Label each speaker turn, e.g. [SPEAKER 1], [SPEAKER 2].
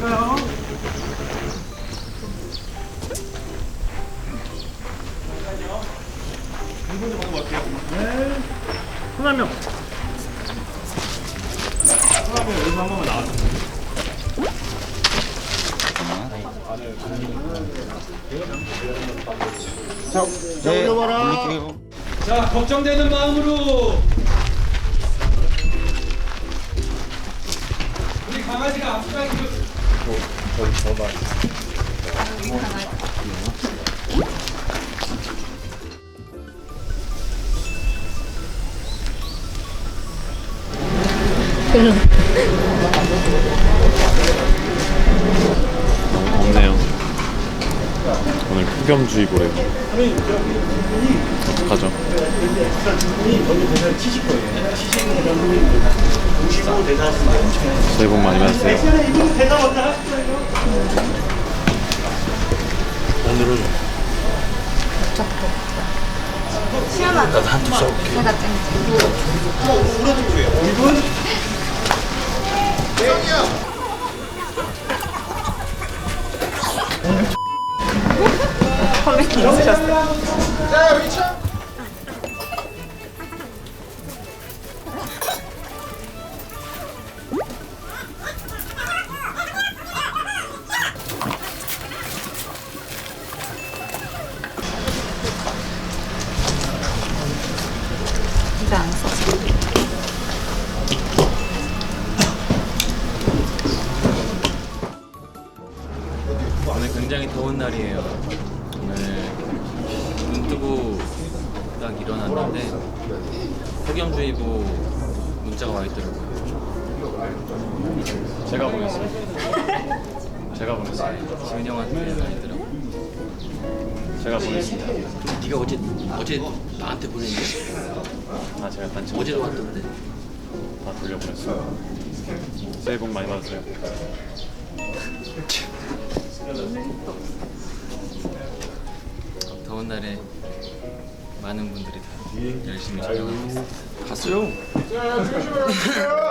[SPEAKER 1] 갈까요? 잠깐요. 먹고 갈게요. 네. 소나명. 소나명 여기서 한 번만 나와주세요.
[SPEAKER 2] 자, 자, 네, 올려봐라.
[SPEAKER 3] 자, 걱정되는 마음으로 우리 강아지가 아프다니 앞서가기
[SPEAKER 4] 없네요. 오늘 폭염주의보래요. 어떡하죠? 새해 복 많이 받으세요.
[SPEAKER 5] 시원하다. 나도 한턱 쏠게. 제가 쨍쨍. 이 거안 써서.
[SPEAKER 6] 오늘 굉장히 더운 날이에요. 오늘 눈 뜨고 딱 일어났는데 폭염주의보 문자가 와 있더라고요.
[SPEAKER 4] 제가 보냈어요. 제가 보냈어요.
[SPEAKER 6] 지은 형한테 와 있더라고.
[SPEAKER 4] 제가 보냈습니다.
[SPEAKER 6] 네가 어제 어제 나한테 보냈니?
[SPEAKER 4] 아, 제가 단체
[SPEAKER 6] 어제도 왔던데.
[SPEAKER 4] 다 돌려보냈어요. 새해 복 많이 받으세요.
[SPEAKER 6] 더운 날에 많은 분들이 다 열심히 촬영하고 있습니다.
[SPEAKER 4] 갔어요.